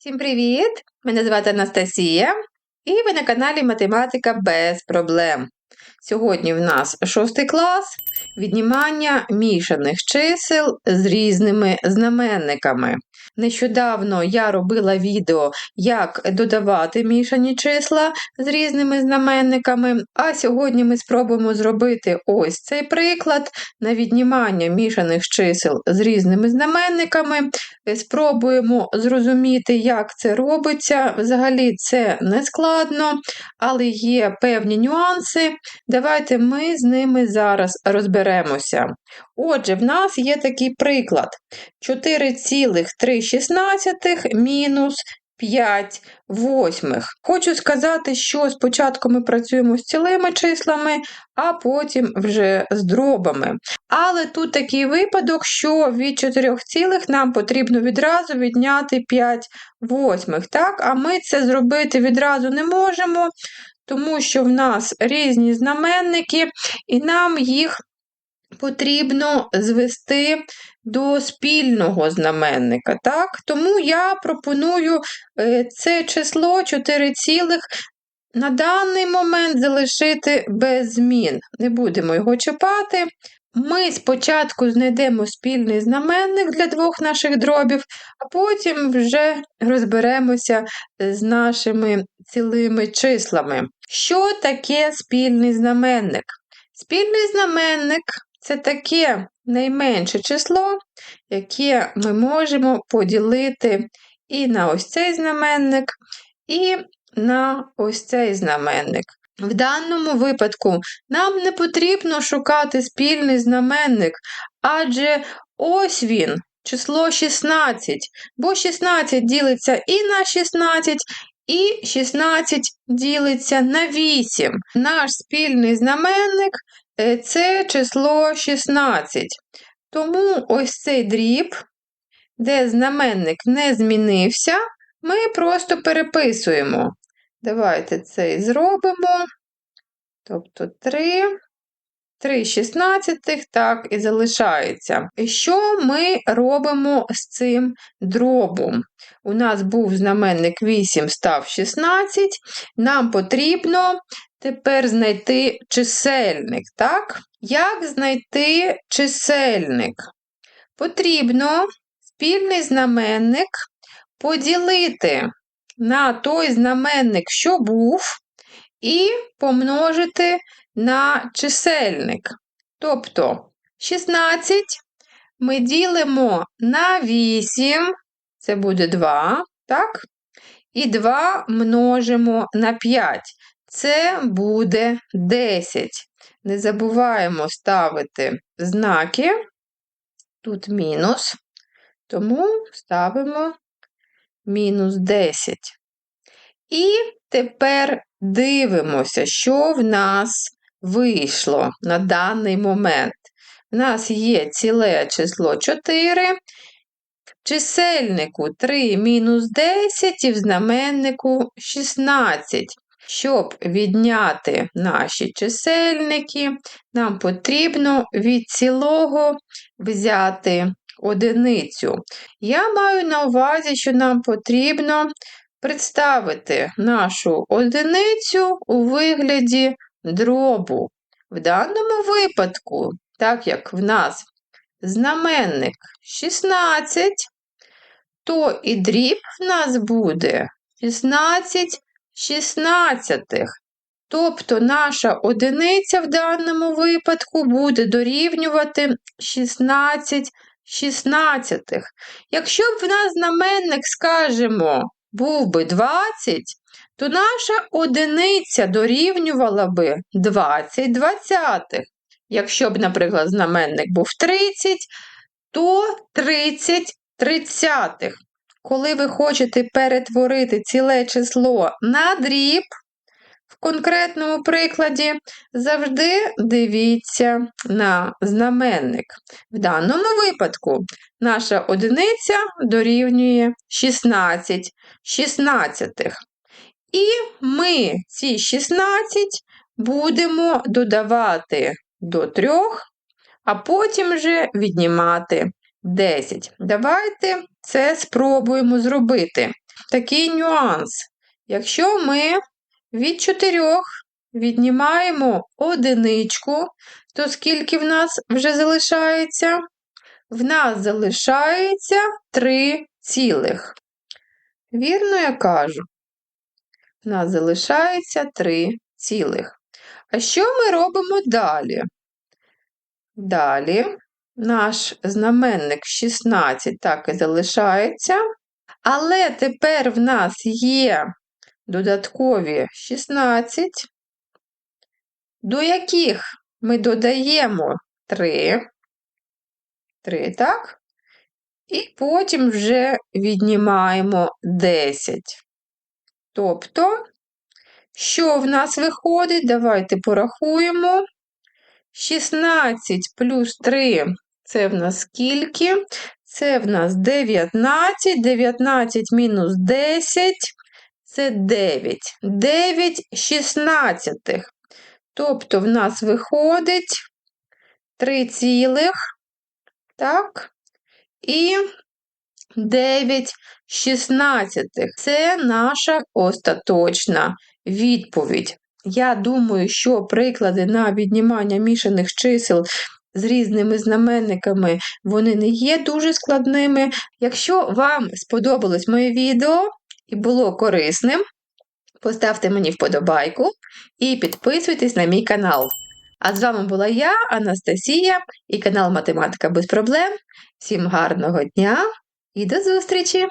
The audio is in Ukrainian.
Всім привіт! Мене звати Анастасія, і ви на каналі Математика без проблем. Сьогодні в нас шостий клас віднімання мішаних чисел з різними знаменниками. Нещодавно я робила відео, як додавати мішані числа з різними знаменниками, а сьогодні ми спробуємо зробити ось цей приклад на віднімання мішаних чисел з різними знаменниками. Спробуємо зрозуміти, як це робиться. Взагалі це не складно, але є певні нюанси. Давайте ми з ними зараз розберемося. Отже, в нас є такий приклад: 4,3 мінус 5 восьмих. Хочу сказати, що спочатку ми працюємо з цілими числами, а потім вже з дробами. Але тут такий випадок, що від 4 цілих нам потрібно відразу відняти 5 восьмих. Так? А ми це зробити відразу не можемо, тому що в нас різні знаменники, і нам їх потрібно звести до спільного знаменника. Так? Тому я пропоную е, це число 4 цілих на даний момент залишити без змін. Не будемо його чіпати. Ми спочатку знайдемо спільний знаменник для двох наших дробів, а потім вже розберемося з нашими цілими числами. Що таке спільний знаменник? Спільний знаменник це таке найменше число, яке ми можемо поділити і на ось цей знаменник, і на ось цей знаменник. В даному випадку нам не потрібно шукати спільний знаменник, адже ось він, число 16, бо 16 ділиться і на 16, і 16 ділиться на 8. Наш спільний знаменник Е, це число 16. Тому ось цей дріб, де знаменник не змінився, ми просто переписуємо. Давайте цей зробимо. Тобто 3. 3 шістнадцятих, так, і залишається. І що ми робимо з цим дробом? У нас був знаменник 8, став 16. Нам потрібно тепер знайти чисельник. так? Як знайти чисельник? Потрібно спільний знаменник поділити на той знаменник, що був, і помножити на чисельник. Тобто 16 ми ділимо на 8, це буде 2, так? І 2 множимо на 5. Це буде 10. Не забуваємо ставити знаки. Тут мінус, тому ставимо мінус 10. І тепер дивимося, що в нас вийшло на даний момент. У нас є ціле число 4, в чисельнику 3 мінус 10 і в знаменнику 16. Щоб відняти наші чисельники, нам потрібно від цілого взяти одиницю. Я маю на увазі, що нам потрібно представити нашу одиницю у вигляді дробу. В даному випадку, так як в нас знаменник 16, то і дріб в нас буде 16 шістнадцятих. Тобто наша одиниця в даному випадку буде дорівнювати 16 шістнадцятих. Якщо б в нас знаменник, скажімо, був би 20, то наша одиниця дорівнювала би 20 двадцятих. Якщо б, наприклад, знаменник був 30, то 30 тридцятих. Коли ви хочете перетворити ціле число на дріб, в конкретному прикладі, завжди дивіться на знаменник. В даному випадку наша одиниця дорівнює 16 шістнадцятих. І ми ці 16 будемо додавати до 3, а потім вже віднімати 10. Давайте це спробуємо зробити. такий нюанс. Якщо ми від 4 віднімаємо одиничку, то скільки в нас вже залишається? В нас залишається 3 цілих. Вірно, я кажу? В нас залишається 3 цілих. А що ми робимо далі? Далі наш знаменник 16 так і залишається. Але тепер в нас є додаткові 16, до яких ми додаємо 3. 3, так? І потім вже віднімаємо 10. Тобто, що в нас виходить? Давайте порахуємо. 16 плюс 3 це в нас скільки? Це в нас 19, 19 мінус 10 це 9. 9 шістнадцятих. Тобто в нас виходить 3 цілих, так, і 9 шістнадцятих. Це наша остаточна відповідь. Я думаю, що приклади на віднімання мішаних чисел з різними знаменниками вони не є дуже складними. Якщо вам сподобалось моє відео і було корисним, поставте мені вподобайку і підписуйтесь на мій канал. А з вами була я, Анастасія, і канал Математика без проблем. Всім гарного дня і до зустрічі!